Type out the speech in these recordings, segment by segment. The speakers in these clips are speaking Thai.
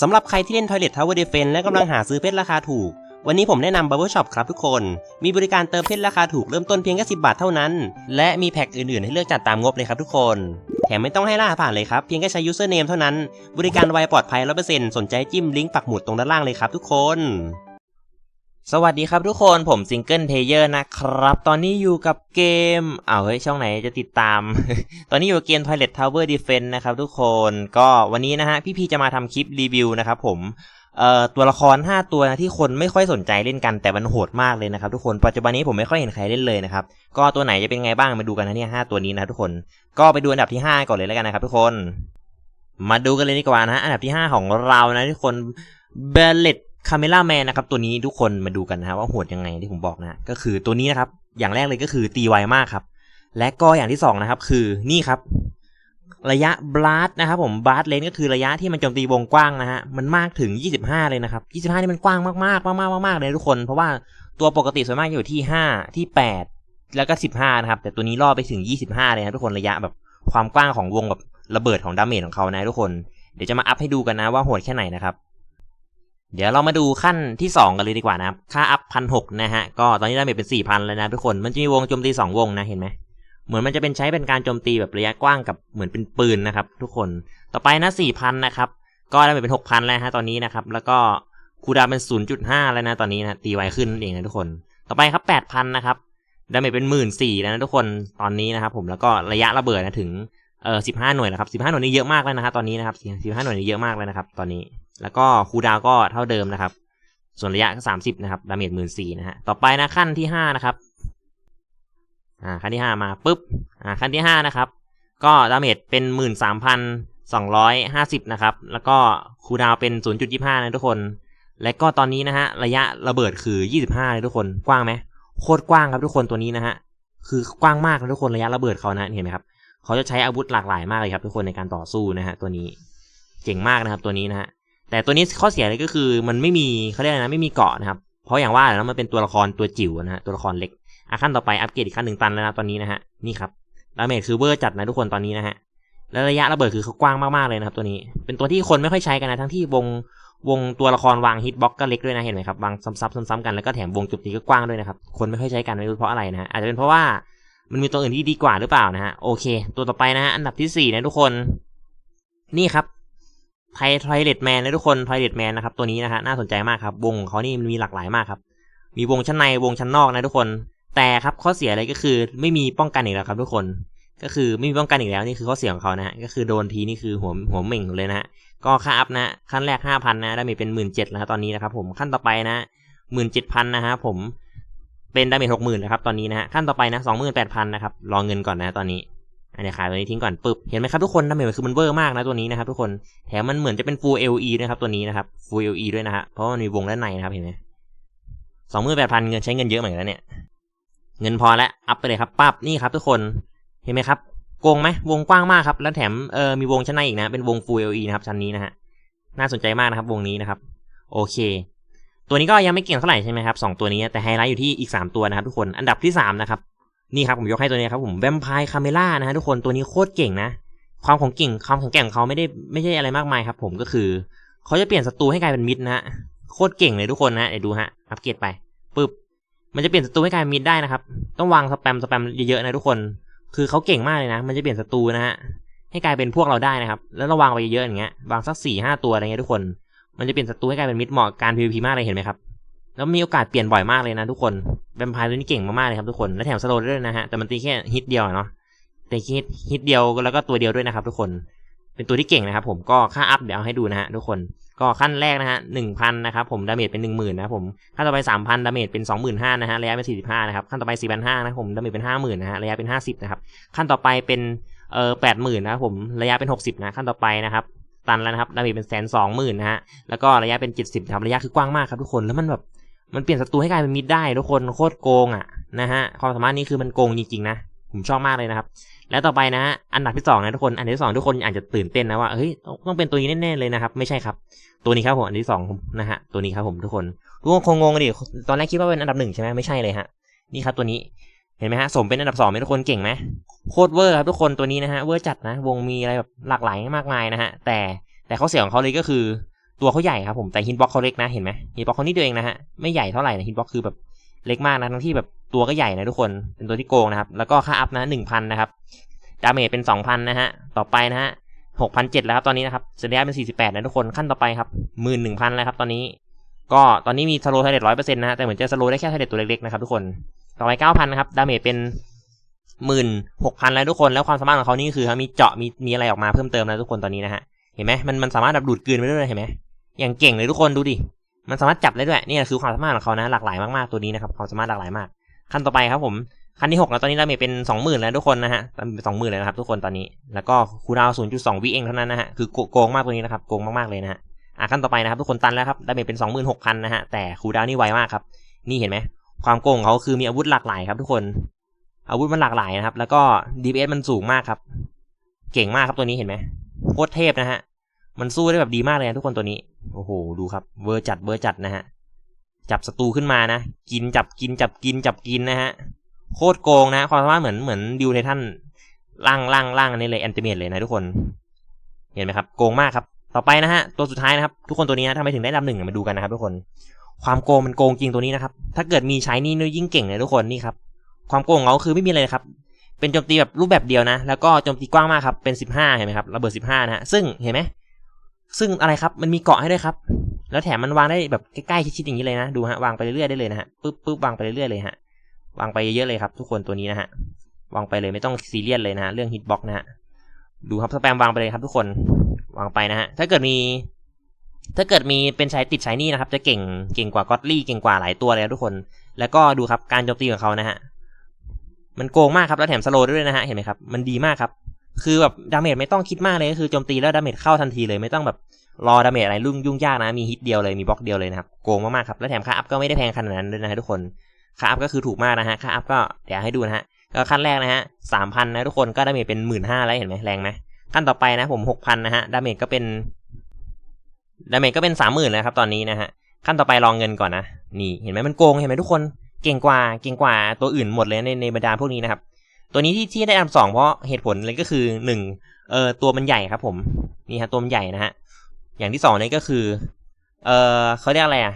สำหรับใครที่เล่น Toilet Tower Defense และกำลังหาซื้อเพชรราคาถูก วันนี้ผมแนะนำ Bubble Shop ครับทุกคน มีบริการเติมเพชรราคาถูกเริ่มต้นเพียงแค่10 บาทเท่านั้น และมีแพ็กอื่นๆ ให้เลือกจัดตามงบเลยครับทุกคน แถมไม่ต้องให้ล่าผ่านเลยครับ เพียงแค่ใช้ username เท่านั้น บริการไวปลอดภัย 100%สนใจจิ้มลิงก์ปักหมุดตรงด้านล่างเลยครับทุกคน สวัสดีครับทุกคนผมซิงเกิลเพเยอร์นะครับ ตอนนี้อยู่กับเกมเอาเฮ้ย ช่องไหนจะติดตาม ตอนนี้อยู่กับเกม Toilet Tower Defense นะครับทุกคนก็วันนี้นะฮะ พี่พีจะมาทำคลิปรีวิวนะครับผมเอ่อตัวละคร 5 ตัวนะที่คนไม่ค่อยสนใจเล่นกันแต่มันโหดมากเลยนะครับทุกคนปัจจุบันนี้ผมไม่ค่อยเห็นใครเล่นเลยนะครับก็ตัวไหนจะเป็นไงบ้างมาดูกันนะเนี่ยหตัวนี้นะทุกคนก็ไปดูอันดับที่ 5 ก่อนเลยแล้วกันนะครับทุกคน มาดูกันเลยดีกว่านะฮะอันดับที่ 5 ของเรานะทุกคนเบลเลต คาเมล่าแมนนะครับตัวนี้ทุกคนมาดูกันนะครับว่าโหดยังไงที่ผมบอกนะก็คือตัวนี้นะครับ อย่างแรกเลยก็คือตีไวมากครับ และก็อย่างที่สองนะครับคือนี่ครับ ระยะบลัสนะครับผมบลัสเลนก็คือระยะที่มันโจมตีวงกว้างนะฮะมันมากถึง 25 เลยนะครับ 25 นี่มันกว้างมากๆมากๆมากๆเลยทุกคน เพราะว่าตัวปกติส่วนมากอยู่ที่ 5 ที่ 8 แล้วก็ 15 นะครับ แต่ตัวนี้ล่อไปถึง 25 เลยนะทุกคนระยะแบบความกว้างของวงแบบระเบิดของดาเมจของเขานะทุกคน เดี๋ยวจะมาอัพให้ดูกันนะว่าโหดแค่ไหนนะครับ เดี๋ยวเรามาดูขั้นที่ 2 กันเลยดีกว่านะครับ ค่าอัพพันหนะฮะ ก็ตอนนี้ดาเมจเป็น 4,000 แล้วนะทุกคน มันจะมีวงโจมตี 2 วงนะเห็นไหม เหมือนมันจะเป็นใช้เป็นการโจมตีแบบระยะกว้างกับเหมือนเป็นปืนนะครับ ทุกคน ต่อไปนะ 4,000 นะครับ ก็ดาเมจเป็น 6,000 แล้วฮะตอนนี้นะครับ แล้วก็คูดาเป็น 0.5 แล้วนะตอนนี้นะ ตีไวขึ้นเองนะทุกคน ต่อไปครับ 8,000 นะครับดาเมจเป็น 14,000แล้วนะทุกคน ตอนนี้นะครับผม แล้วก็ระยะระเบิดนะถึง เอ่อ15 หน่วยแล้วครับ15 หน่วยนี่เยอะมากแล้วนะฮะตอนนี้นะครับ15 หน่วยนี่เยอะมากแล้วนะครับตอนนี้ แล้วก็คูดาวก็เท่าเดิมนะครับ ส่วนระยะก็สามสิบนะครับ ดาเมจหมื่นสี่นะฮะ ต่อไปนะขั้นที่ห้านะครับ อ่าขั้นที่ห้ามาปุ๊บ อ่าขั้นที่ห้านะครับ ก็ดาเมจเป็นหมื่นสามพันสองร้อยห้าสิบนะครับ แล้วก็คูดาวเป็นศูนย์จุดยี่ห้านะทุกคน และก็ตอนนี้นะฮะระยะระเบิดคือยี่สิบห้าเลยทุกคน กว้างไหมโคตรกว้างครับทุกคนตัวนี้นะฮะ คือกว้างมากนะทุกคนระยะระเบิดเขานะเห็นไหมครับเขาจะใช้อาวุธหลากหลายมากเลยครับทุกคนในการต่อสู้นะฮะตัวนี้เจ๋งมากนะครับตัวนี้นะฮะ แต่ตัวนี้ข้อเสียเลยก็คือมันไม่มีเขาเรียกอะไรนะไม่มีเกาะนะครับ เพราะอย่างว่าแล้วมันเป็นตัวละครตัวจิ๋วนะฮะตัวละครเล็กอะขั้นต่อไปอัปเกรดอีกขั้นหนึ่งตันแล้วนะตอนนี้นะฮะนี่ครับดาเมจคือเวอร์จัดนะทุกคนตอนนี้นะฮะแล้วระยะระเบิดคือเขากว้างมากๆเลยนะครับตัวนี้ เป็นตัวที่คนไม่ค่อยใช้กันนะทั้งที่วงวงตัวละครวางฮิตบ็อกก็เล็กด้วยนะเห็นไหมครับวางซ้ำๆซ้ำๆกันแล้วก็แถมวงจุดตีก็กว้างด้วยนะครับคนไม่ค่อยใช้กันไม่รู้เพราะอะไรนะฮะอาจจะเป็นเพราะว่ามันมีตัวอื่นที่ดีกว่าหรือเปล่านะฮะโอเค ตัวต่อไปนะฮะอันดับที่สี่นะทุกคน นี่ครับ ไทไทเลตแมนนะทุกคนไทเลตแมนนะครับตัวนี้นะฮะน่าสนใจมากครับวงเขานี่มันมีหลากหลายมากครับ มีวงชั้นในวงชั้นนอกนะทุกคน แต่ครับข้อเสียอะไรก็คือไม่มีป้องกันอีกแล้วครับทุกคน ก็คือไม่มีป้องกันอีกแล้วนี่คือข้อเสียของเขานะฮะก็คือโดนทีนี่คือหัวหัวเหม่งเลยนะฮะก็ค่าอัพนะขั้นแรกห้าพันนะดามจเป็นหมื่นเจ็ดแล้วตอนนี้นะครับผมขั้นต่อไปนะหมื่นเจ็ดพันนะฮะผมเป็นดาเมจหกหมื่นนะครับตอนนี้นะฮะขั้นต่อไปนะสองหมื่นแปดพันนะครับรอเงินก่อนนะตอนนี้ อันนี้ขายตัวนี้ทิ้งก่อนปึ๊บเห็นไหมครับทุกคนดาเมจคือมันเวอร์มากนะตัวนี้นะครับทุกคนแถมมันเหมือนจะเป็น full LE ด้วยครับตัวนี้นะครับ full LE ด้วยนะฮะเพราะมันมีวงด้านในนะครับเห็นไหมสองหมื่นแปดพันเงินใช้เงินเยอะเหมือนกันเนี่ยเงินพอแล้วอัพไปเลยครับปั๊บนี่ครับทุกคนเห็นไหมครับโกงไหมวงกว้างมากครับแล้วแถมเออมีวงชั้นในอีกนะเป็นวง full LE นะครับชั้นนี้นะฮะน่าสนใจมากนะครับวงนี้นะครับโอเค ตัวนี้ก็ยังไม่เก่งเท่าไหร่ใช่ไหมครับสองตัวนี้แต่ไฮไลท์อยู่ที่อีกสามตัวนะครับทุกคนอันดับที่สามนะครับ นี่ครับผมยกให้ตัวนี้ครับผมแวมไพร์คาเมล่านะฮะทุกคนตัวนี้โคตรเก่งนะ ความของเก่งความของแกร่งของเขาไม่ได้ไม่ใช่อะไรมากมายครับ ผมก็คือเขาจะเปลี่ยนศัตรูให้กลายเป็นมิดนะฮะโคตรเก่งเลยทุกคนนะเดี๋ยวดูฮะอัปเกรดไปปึ๊บมันจะเปลี่ยนศัตรูให้กลายเป็นมิดได้นะครับ ต้องวางสแปมสแปมเยอะๆนะทุกคน คือเขาเก่งมากเลยนะ มันจะเปลี่ยนศัตรูนะฮะให้กลายเป็นพวกเราได้นะครับ แล้วราวางไปเยอะๆอย่างเงี้ยวางสักสี่ห้าตัวอะไรเงี้ยทุกคน มันจะเปลี่ยนศัตรูให้กลายเป็นมิดเหมาะกับการ PVP มากเลยเห็นไหมครับ แล้วมีโอกาสเปลี่ยนบ่อยมากเลยนะทุกคนแวมไพร์ตัวนี้เก่งมากๆเลยครับทุกคน และแถมสโลด้วยนะฮะ แต่มันตีแค่ฮิตเดียวเนาะแต่ฮิตฮิตเดียวแล้วก็ตัวเดียวด้วยนะครับทุกคน เป็นตัวที่เก่งนะครับผม ก็ค่าอัพเดี๋ยวให้ดูนะฮะทุกคน ก็ขั้นแรกนะฮะหนึ่งพันนะครับผม ดาเมจเป็นหนึ่งหมื่นนะครับผม ขั้นต่อไปสามพันดาเมจเป็นสองหมื่นห้านะฮะ ระยะเป็นสี่สิบห้านะครับ ขั้นต่อไปสี่พันห้านะครับผม ดาเมจเป็นห้าหมื่นนะฮะ ระยะเป็นห้าสิบนะครับ ขั้นต่อไปเป็นเอ่อแปดหมื่นนะครับผม ระยะเป็นหกสิบนะ ขั้นต่อไปนะครับตันแล้วนะครับดาเมจเป็นแสนสองหมื่นนะฮะ แล้วก็ระยะเป็นเจ็ดสิบครับ ระยะคือกว้างมากครับทุกคน แล้วมันแบบ มันเปลี่ยนศัตรูให้กลายเป็นมิดได้ทุกคนโคตรโกงอะนะฮะความสามารถนี้คือมันโกงจริงๆนะผมชอบมากเลยนะครับ แล้วต่อไปนะอันดับที่สองนะทุกคน อันดับที่สองทุกคนอาจจะตื่นเต้นนะว่าเฮ้ยต้องเป็นตัวนี้แน่ๆเลยนะครับ ไม่ใช่ครับ ตัวนี้ครับผมอันที่สองนะฮะตัวนี้ครับผมทุกคนทุกคนคงงงดิตอนแรกคิดว่าเป็นอันดับหนึ่งใช่ไหมไม่ใช่เลยฮะนี่ครับตัวนี้เห็นไหมฮะสมเป็นอันดับสองไหมทุกคนเก่งไหมโคตรเวอร์ครับทุกคนตัวนี้นะฮะเวอร์จัดนะ วงมีอะไรแบบหลากหลายมากมายนะฮะแต่แต่เขาเสียของเขาเลยก็คือ ตัวเขาใหญ่ครับผมแต่ฮิตบ็อกเขาเล็กนะเห็นไหมฮิตบ็อกเขานี่เดียวเองนะฮะไม่ใหญ่เท่าไหร่นะฮิตบ็อกคือแบบเล็กมากนะทั้งที่แบบตัวก็ใหญ่นะทุกคนเป็นตัวที่โกงนะครับ แล้วก็ค่าอัพนะหนึ่งพันนะครับดาเมจเป็นสองพันนะฮะต่อไปนะฮะหกพันเจ็ดแล้วครับตอนนี้นะครับเซเดียเป็นสี่สิบแปดนะทุกคนขั้นต่อไปครับหมื่นหนึ่งพันแล้วครับตอนนี้ ก็ตอนนี้มีสโลไทเด็ดร้อยเปอร์เซ็นต์นะฮะแต่เหมือนจะสโลได้แค่ไทเด็ดตัวเล็กๆนะครับทุกคนต่อไปเก้าพันนะครับดาเมจเป็นหมื่นหกพันแล้วทุกคนแล้วความสามารถของเขานี่คือมีเจาะมีมีอะไรออกมาเพิ่มเติมแล้วทุกคนตอนนี้นะฮะ เห็นไหมมันมันสามารถแบบดูดกลืนไปด้วยเห็นไหมอย่างเก่งเลยทุกคนดูดิมันสามารถจับได้ด้วยนี่คือความสามารถของเขานะหลากหลายมากๆตัวนี้นะครับความสามารถหลากหลายมาก ขั้นต่อไปครับผมขั้นที่หกแล้วตอนนี้ดาเมจเป็นสองหมื่นแล้วทุกคนนะฮะเป็นสองหมื่นเลยนะครับทุกคนตอนนี้แล้วก็คูดาวศูนย์จุดสองวิเองเท่านั้นนะฮะคือโกงมากตัวนี้นะครับโกงมากๆเลยนะฮะอะขั้นต่อไปนะครับทุกคนตันแล้วครับดาเมจเป็น26,000นะฮะแต่คูดาวน์นี่ไวมากครับนี่เห็นไหมความโกงของเขาคือมีอาวุธหลากหลายครับ ทุกคนอาวุธมันหลากหลายนะครับแล้วก็ DPS มันสูงมากครับ เก่งมากครับตัวนี้เห็นไหม โคตรเทพนะฮะ มันสู้ได้แบบดีมากเลยนะทุกคนตัวนี้ โอ้โห ดูครับ เวอร์จัดเวอร์จัดนะฮะ จับศัตรูขึ้นมานะ กินจับกินจับกินจับกินนะฮะ โคตรโกงนะ ความสามารถเหมือนเหมือนดิวไททันล่างล่างล่างอันนี้เลยแอนติเมตเลยนะทุกคน เห็นไหมครับ โกงมากครับ ต่อไปนะฮะ ตัวสุดท้ายนะครับ ทุกคนตัวนี้นะทำไมถึงได้ลำหนึ่งมาดูกันนะครับทุกคน ความโกงมันโกงจริงตัวนี้นะครับ ถ้าเกิดมีใช้นี่นี่ยิ่งเก่งเลยทุกคนนี่ครับ ความโกงเขาคือไม่มีอะไรเลยครับ เป็นโจมตีแบบรูปแบบเดียวนะ แล้วก็โจมตีกว้างมากครับ เป็นสิบห้าเห็นไหมครับ ระเบิดสิบห้านะฮะ ซึ่งเห็นไหม ซึ่งอะไรครับ มันมีเกาะให้ด้วยครับ แล้วแถมมันวางได้แบบใกล้ๆชิดๆอย่างนี้เลยนะ ดูฮะ วางไปเรื่อยๆได้เลยนะฮะ ปึ๊บปึ๊บวางไปเรื่อยๆเลยฮะ วางไปเยอะๆเลยครับทุกคนตัวนี้นะฮะ วางไปเลยไม่ต้องซีเรียสเลยนะฮะ เรื่องฮิตบ็อกนะฮะ ดูครับสแปมวางไปเลยครับทุกคน วางไปนะฮะ ถ้าเกิดมี ถ้าเกิดมีเป็นใช้ติดใช้นี่นะครับ จะเก่ง เก่งกว่าก็อตลี่ เก่งกว่าหลายตัวเลยทุกคน แล้วก็ดูครับการโจมตีของเขานะฮะ มันโกงมากครับ แล้วแถมสโลด้วยนะฮะ เห็นไหมครับ มันดีมากครับ คือแบบดาเมจไม่ต้องคิดมากเลยก็คือโจมตีแล้วดาเมจเข้าทันทีเลยไม่ต้องแบบรอดาเมจอะไรรุ่งยุ่งยากนะ มีฮิตเดียวเลยมีบล็อกเดียวเลยนะครับ โกงมากๆครับ แล้วแถมค่าอัพก็ไม่ได้แพงขนาดนั้นด้วยนะฮะทุกคน ค่าอัพก็คือถูกมากนะฮะ ค่าอัพก็เดี๋ยวให้ดูนะฮะ ก็ขั้นแรกนะฮะสามพันนะทุกคน ก็ดาเมจเป็นหมื่นห้าแล้วเห็นไหมแรงไหมขั้นต่อไปนะผมหกพันนะฮะ ดาเมจก็เป็นดาเมจก็เป็นสามหมื่นแล้วครับตอนนี้นะฮะ ขั้นต่อไปลองเงินก่อนนะ นี่เห็นไหมมันโกงเห็นไหมทุกคน เก่งกว่าเก่งกว่าตัวอื่นหมดเลยในในบรรดาพวกนี้นะครับ ตัวนี้ที่ที่ได้อันดับสองเพราะเหตุผลเลยก็คือหนึ่งเอ่อตัวมันใหญ่ครับผมนี่ฮะตัวมันใหญ่นะฮะอย่างที่สองนี่ก็คือเอ่อเขาเรียกอะไรอะ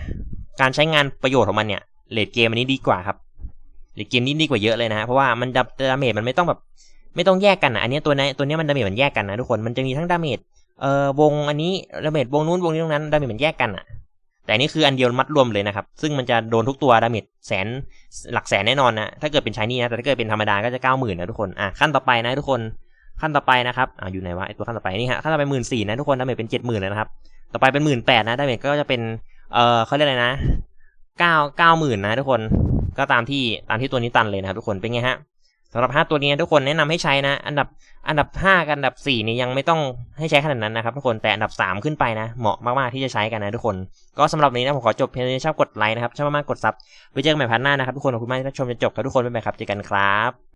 การใช้งานประโยชน์ของมันเนี่ยเลดเกมอันนี้ดีกว่าครับเลดเกมนี้ดีกว่าเยอะเลยนะฮะเพราะว่ามันดาเมจมันไม่ต้องแบบไม่ต้องแยกกันอะอันนี้ตัวนี้ตัวนี้มันดาเมจมันแยกกันนะทุกคนมันจะมีทั้งดาเมจเอ่อวงอันนี้ดาเมจวงนู้นวงนี้ตรงนั้นดาเมจมันแยกกันอะ แต่นี่คืออันเดียวมัดรวมเลยนะครับ ซึ่งมันจะโดนทุกตัวดาเมจแสนหลักแสนแน่นอนนะถ้าเกิดเป็นชายนี่นะแต่ถ้าเกิดเป็นธรรมดาก็จะเก้าหมื่นนะทุกคนอะขั้นต่อไปนะทุกคนขั้นต่อไปนะครับอ่าอยู่ไหนวะไอตัวขั้นต่อไปนี่ฮะขั้นต่อไปหมื่นสี่นะทุกคนดาเมจเป็นเจ็ดหมื่นเลยนะครับต่อไปเป็นหมื่นแปดนะดาเมจก็จะเป็นเอ่อเขาเรียกอะไรนะเก้าเก้าหมื่นนะทุกคนก็ตามที่ตามที่ตัวนี้ตันเลยนะครับทุกคนเป็นไงฮะำหรับ 5 ตัวนี้ทุกคนแนะนำให้ใช้นะ อันดับอันดับ 5 กับอันดับ4นี่ยังไม่ต้องให้ใช้ขนาดนั้นนะครับทุกคนแต่อันดับ 3 ขึ้นไปนะ เหมาะมากๆที่จะใช้กันนะทุกคน ก็สำหรับวันนี้นะผมขอจบเพียงเท่านี้ชอบกดไลค์นะครับชอบมากๆกดซับไปเจอกันใหม่พันหน้านะครับทุกคนขอบคุณมากที่รับชมจนจบครับทุกคนบ๊ายบายครับเจอกันครับ